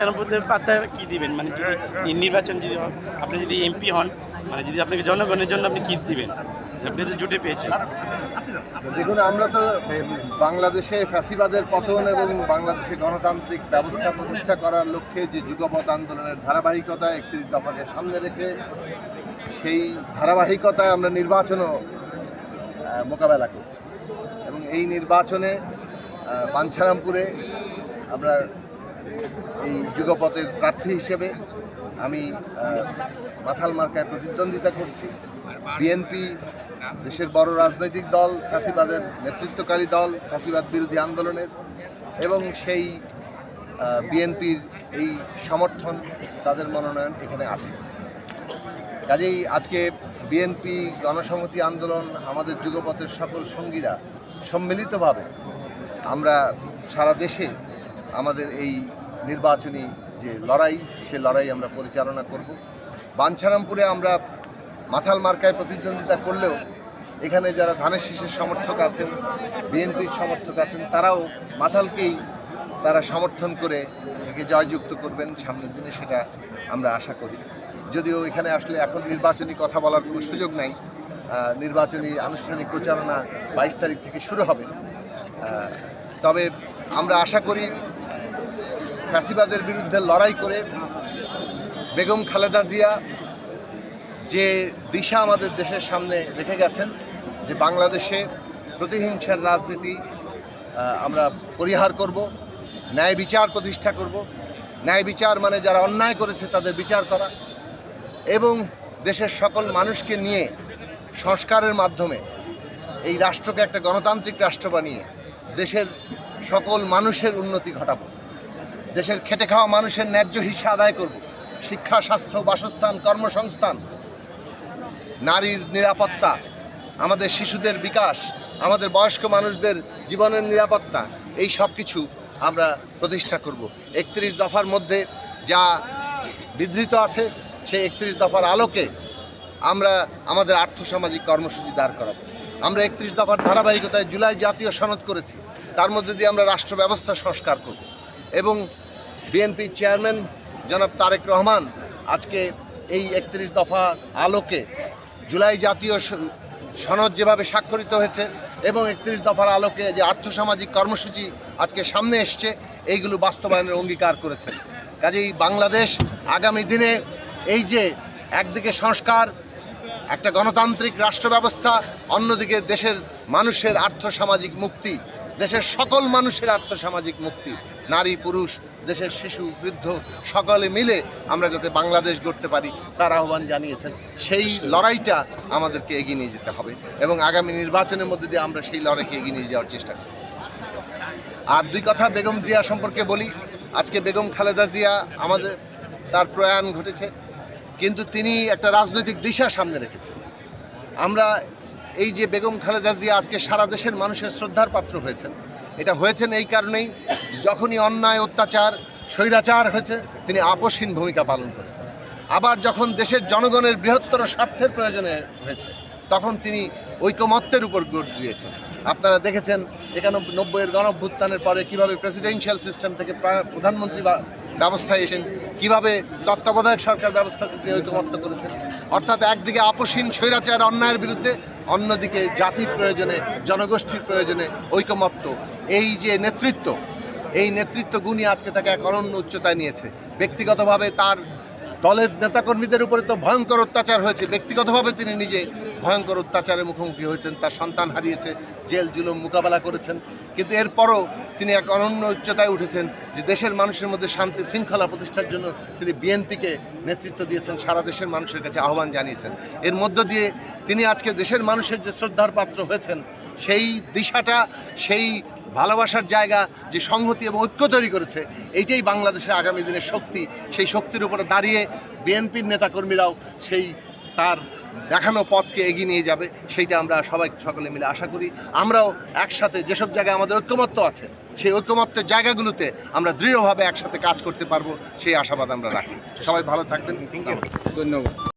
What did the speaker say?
পাত্তা কি দিবেন? মানে নির্বাচন যদি আপনি যদি এমপি হন মানে যদি আপনাকে জনগণের জন্য আপনি কি দিবেন? আপনি তো জুটে পেয়েছেন। দেখুন আমরা তো বাংলাদেশে ফ্যাসিবাদের পতন এবং বাংলাদেশে গণতান্ত্রিক ব্যবস্থা প্রতিষ্ঠা করার লক্ষ্যে যে যুগপৎ আন্দোলনের ধারাবাহিকতা একত্রিশ দফাকে সামনে রেখে সেই ধারাবাহিকতায় আমরা নির্বাচনও মোকাবেলা করছি। এবং এই নির্বাচনে আহ, বাঞ্ছারামপুরে আমরা এই যুগপথের প্রার্থী হিসেবে আমি মাথাল মার্কায় প্রতিদ্বন্দ্বিতা করছি। বিএনপি, দেশের বড় রাজনৈতিক দল, ফ্যাসিবাদের নেতৃত্বকারী দল, ফ্যাসিবাদ বিরোধী আন্দোলনের এবং সেই বিএনপির এই সমর্থন তাদের মনোনয়ন এখানে আছে। কাজেই আজকে বিএনপি গণসংহতি আন্দোলন, আমাদের যুগপথের সকল সঙ্গীরা সম্মিলিতভাবে আমরা সারা দেশে আমাদের এই নির্বাচনী যে লড়াই, সে লড়াই আমরা পরিচালনা করব। বাঞ্ছারামপুরে আমরা মাথাল মার্কায় প্রতিদ্বন্দ্বিতা করলেও এখানে যারা ধানের শীষের সমর্থক আছেন, বিএনপির সমর্থক আছেন, তারাও মাথালকেই তারা সমর্থন করে একে জয়যুক্ত করবেন সামনের দিনে, সেটা আমরা আশা করি। যদিও এখানে আসলে এখন নির্বাচনী কথা বলার কোনো সুযোগ নাই। নির্বাচনী আনুষ্ঠানিক প্রচারণা বাইশ তারিখ থেকে শুরু হবে। তবে আমরা আশা করি ফ্যাসিবাদের বিরুদ্ধে লড়াই করে বেগম খালেদা জিয়া যে দিশা আমাদের দেশের সামনে রেখে গেছেন, যে বাংলাদেশে প্রতিহিংসার রাজনীতি আমরা পরিহার করব, ন্যায় বিচার প্রতিষ্ঠা করব। ন্যায় বিচার মানে যারা অন্যায় করেছে তাদের বিচার করা এবং দেশের সকল মানুষকে নিয়ে সংস্কারের মাধ্যমে এই রাষ্ট্রকে একটা গণতান্ত্রিক রাষ্ট্র বানিয়ে দেশের সকল মানুষের উন্নতি ঘটাবো। দেশের খেটে খাওয়া মানুষের ন্যায্য হিসা আদায় করব। শিক্ষা, স্বাস্থ্য, বাসস্থান, কর্মসংস্থান, নারীর নিরাপত্তা, আমাদের শিশুদের বিকাশ, আমাদের বয়স্ক মানুষদের জীবনের নিরাপত্তা, এই সব কিছু আমরা প্রতিষ্ঠা করব। একত্রিশ দফার মধ্যে যা বিধৃত আছে, সেই একত্রিশ দফার আলোকে আমরা আমাদের আর্থসামাজিক কর্মসূচি দাঁড় করাবো। আমরা একত্রিশ দফার ধারাবাহিকতায় জুলাই জাতীয় সনদ করেছি। তার মধ্যে দিয়ে আমরা রাষ্ট্র ব্যবস্থা সংস্কার করব। এবং বিএনপি চেয়ারম্যান জনাব তারেক রহমান আজকে এই একত্রিশ দফা আলোকে জুলাই জাতীয় সনদ যেভাবে স্বাক্ষরিত হয়েছে এবং একত্রিশ দফার আলোকে যে আর্থসামাজিক কর্মসূচি আজকে সামনে এসছে, এইগুলো বাস্তবায়নের অঙ্গীকার করেছেন। কাজেই বাংলাদেশ আগামী দিনে এই যে একদিকে সংস্কার, একটা গণতান্ত্রিক রাষ্ট্র ব্যবস্থা অন্যদিকে দেশের মানুষের আর্থসামাজিক মুক্তি দেশের সকল মানুষের আর্থসামাজিক মুক্তি, নারী, পুরুষ, দেশের শিশু, বৃদ্ধ, সকলে মিলে আমরা যাতে বাংলাদেশ গড়তে পারি, তার আহ্বান জানিয়েছেন। সেই লড়াইটা আমাদেরকে এগিয়ে নিয়ে যেতে হবে এবং আগামী নির্বাচনের মধ্যে দিয়ে আমরা সেই লড়াইকে এগিয়ে নিয়ে যাওয়ার চেষ্টা করি আর দুই কথা বেগম জিয়া সম্পর্কে বলি। আজকে বেগম খালেদা জিয়া আমাদের, তার প্রয়াণ ঘটেছে। কিন্তু তিনি একটা রাজনৈতিক দিশা সামনে রেখেছেন। আমরা এই যে বেগম খালেদা জিয়া আজকে সারা দেশের মানুষের শ্রদ্ধার পাত্র হয়েছেন। এটা হয়েছেন এই কারণেই যখনই অন্যায়, অত্যাচার, স্বৈরাচার হয়েছে, তিনি আপসহীন ভূমিকা পালন করেছেন। আবার যখন দেশের জনগণের বৃহত্তর স্বার্থের প্রয়োজনে হয়েছে, তখন তিনি ঐকমত্যের উপর জোর দিয়েছেন। আপনারা দেখেছেন একানব্বই, নব্বইয়ের গণভ্যুত্থানের পরে কীভাবে প্রেসিডেন্সিয়াল সিস্টেম থেকে প্রা- প্রধানমন্ত্রী বা- ব্যবস্থায় এসেন কীভাবে তত্ত্বাবধায়ক সরকার ব্যবস্থা তিনি ঐকমত্য করেছেন? অর্থাৎ একদিকে আপসীন স্বৈরাচার, অন্যায়ের বিরুদ্ধে, অন্যদিকে জাতির প্রয়োজনে, জনগোষ্ঠীর প্রয়োজনে ঐকমত্য। এই যে নেতৃত্ব, এই নেতৃত্ব গুণই আজকে তাকে এক অনন্য উচ্চতায় নিয়েছে। ব্যক্তিগতভাবে তার দলের নেতাকর্মীদের উপরে তো ভয়ঙ্কর অত্যাচার হয়েছে। ব্যক্তিগতভাবে তিনি নিজে ভয়ঙ্কর অত্যাচারের মুখোমুখি হয়েছেন, তার সন্তান হারিয়েছে, জেল জুলুম মোকাবেলা করেছেন। কিন্তু এরপরও তিনি এক অনন্য উচ্চতায় উঠেছেন যে দেশের মানুষের মধ্যে শান্তি শৃঙ্খলা প্রতিষ্ঠার জন্য তিনি বিএনপিকে নেতৃত্ব দিয়েছেন, সারা দেশের মানুষের কাছে আহ্বান জানিয়েছেন। এর মধ্য দিয়ে তিনি আজকে দেশের মানুষের যে শ্রদ্ধার পাত্র হয়েছেন, সেই দিশাটা, সেই ভালোবাসার জায়গা, যে সংহতি এবং ঐক্য তৈরি করেছে, এইটাই বাংলাদেশের আগামী দিনের শক্তি। সেই শক্তির উপরে দাঁড়িয়ে বিএনপির নেতাকর্মীরাও সেই তার দেখানো পথকে এগিয়ে নিয়ে যাবে, সেইটা আমরা সবাই সকলে মিলে আশা করি। আমরাও একসাথে যেসব জায়গায় আমাদের ঐক্যমত্য আছে, সেই ঐক্যমত্যের জায়গাগুলোতে আমরা দৃঢ়ভাবে একসাথে কাজ করতে পারব, সেই আশাবাদ আমরা রাখি। সবাই ভালো থাকবেন। ধন্যবাদ।